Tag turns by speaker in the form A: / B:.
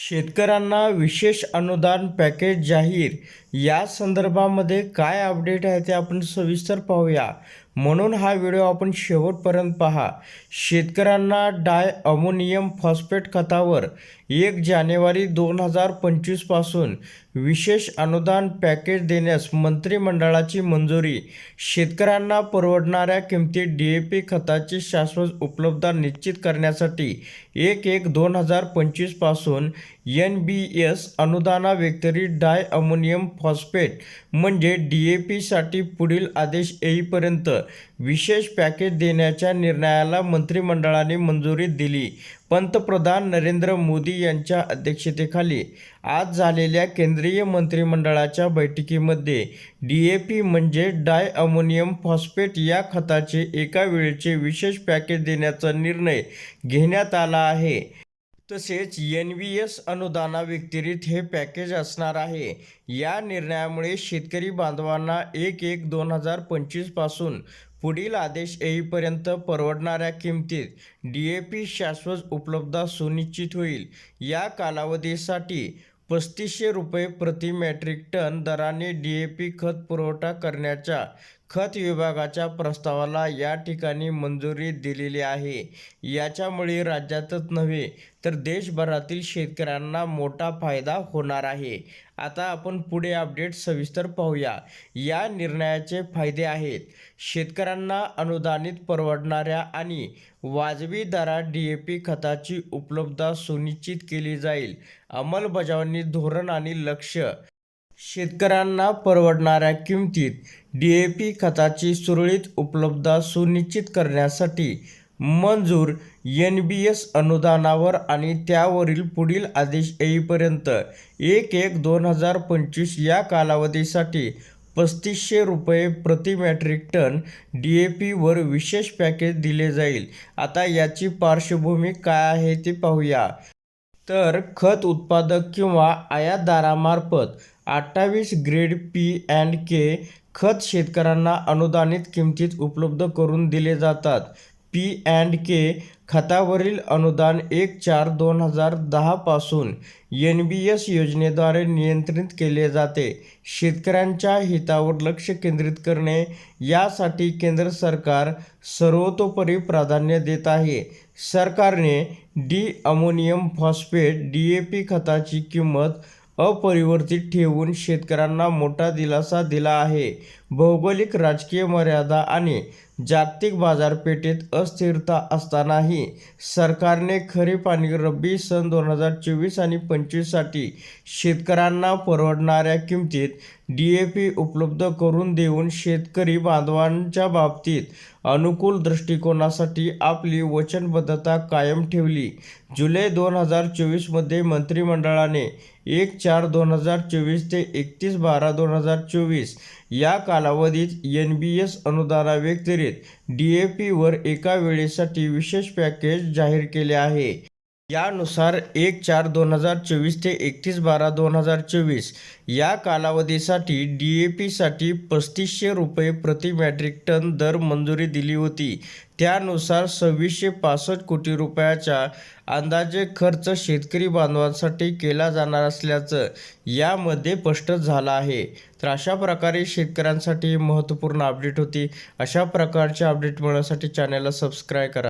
A: शेतकऱ्यांना विशेष अनुदान पॅकेज जाहीर या संदर्भामध्ये काय अपडेट आहे ते आपण सविस्तर पाहूया म्हणून हा व्हिडिओ आपण शेवटपर्यंत पहा शेतकऱ्यांना डाय अमोनियम फॉस्फेट खतावर एक जानेवारी दोन हजार पंचवीसपासून विशेष अनुदान पॅकेज देण्यास मंत्रिमंडळाची मंजुरी शेतकऱ्यांना परवडणाऱ्या किमतीत डी ए पी खताची शाश्वत उपलब्धता निश्चित करण्यासाठी एक एक दोन हजार पंचवीसपासून पासून एन बी अनुदाना अनुदानाव्यतिरिक्त डाय अमोनियम फॉस्फेट म्हणजे ए पीसाठी पुढील आदेश येईपर्यंत विशेष पॅकेज देण्याच्या निर्णयाला मंत्रिमंडळाने मंजुरी दिली पंतप्रधान नरेंद्र मोदी यांच्या अध्यक्षतेखाली आज झालेल्या केंद्रीय मंत्रिमंडळाच्या बैठकीमध्ये पी म्हणजे डाय अमोनियम फॉस्फेट या खताचे एका वेळचे विशेष पॅकेज देण्याचा निर्णय घेण्यात आला आहे तसेच एन व्ही एस अनुदानाव्यतिरिक्त हे पॅकेज असणार आहे या निर्णयामुळे शेतकरी बांधवांना एक एक दोन हजार पंचवीसपासून पुढील आदेश येईपर्यंत परवडणाऱ्या किमतीत डी ए पी शाश्वत उपलब्ध सुनिश्चित होईल या कालावधीसाठी पस्तीसशे रुपये प्रति मॅट्रिक टन दराने डी ए पी खत पुरवठा करण्याच्या खत विभागाच्या प्रस्तावाला या ठिकाणी मंजुरी दिलेली आहे याच्यामुळे राज्यातच नव्हे तर देशभरातील शेतकऱ्यांना मोठा फायदा होणार आहे आता आपण पुढे अपडेट सविस्तर पाहूया या निर्णयाचे फायदे आहेत शेतकऱ्यांना अनुदानित परवडणाऱ्या आणि वाजवी दरात डी ए पी खताची उपलब्धता सुनिश्चित केली जाईल अंमलबजावणी धोरण आणि लक्ष शेतकऱ्यांना परवडणाऱ्या किमतीत डी ए पी खताची सुरळीत उपलब्धता सुनिश्चित करण्यासाठी मंजूर एन बी एस अनुदानावर आणि त्यावरील पुढील आदेश येईपर्यंत एक एक दोन हजार पंचवीस या कालावधीसाठी पस्तीसशे रुपये प्रति मॅट्रिक टन डी ए पीवर विशेष पॅकेज दिले जाईल आता याची पार्श्वभूमी काय आहे ते पाहूया तर खत उत्पादक किंवा आयातदारामार्फत अठ्ठावीस ग्रेड पी अँड के खत शेतकऱ्यांना अनुदानित किमतीत उपलब्ध करून दिले जातात पी अँड के खतावरील अनुदान एक चार दोन हजार दहापासून एन बी एस योजनेद्वारे नियंत्रित केले जाते शेतकऱ्यांच्या हितावर लक्ष केंद्रित करणे यासाठी केंद्र सरकार सर्वतोपरी प्राधान्य देत आहे सरकारने D ammonium phosphate D A P खताची किंमत अपरिवर्तित ठेवून शेतकऱ्यांना मोठा दिलासा दिला आहे भौगोलिक राजकीय मर्यादा आणि जागतिक बाजारपेठेत अस्थिरता असतानाही सरकारने खरीप आणि रब्बी सन दोन हजार चोवीस आणि पंचवीससाठी शेतकऱ्यांना परवडणाऱ्या किमतीत डी ए पी उपलब्ध करून देऊन शेतकरी बांधवांच्या बाबतीत अनुकूल दृष्टिकोनासाठी आपली वचनबद्धता कायम ठेवली जुलै दोन हजार चोवीसमध्ये मंत्रिमंडळाने एक चार दोन हजार चोवीस ते एकतीस बारा दोन हजार चोवीस या कालावधीत एन बी एस अनुदानाव्यतिरिक्त डी ए पीवर एका वेळेसाठी विशेष पॅकेज जाहीर केले आहे यानुसार एक चार दोन हजार चोवीस ते एकतीस बारा दोन हजार चोवीस या कालावधीसाठी डी ए पीसाठी पस्तीसशे रुपये प्रति मॅट्रिक टन दर मंजुरी दिली होती त्यानुसार सव्वीसशे पासष्ट कोटी रुपयाचा अंदाजे खर्च शेतकरी बांधवांसाठी केला जाणार असल्याचं यामध्ये स्पष्ट झालं आहे तर अशा प्रकारे शेतकऱ्यांसाठी महत्त्वपूर्ण अपडेट होती अशा प्रकारचे अपडेट मिळण्यासाठी चॅनलला सबस्क्राईब करा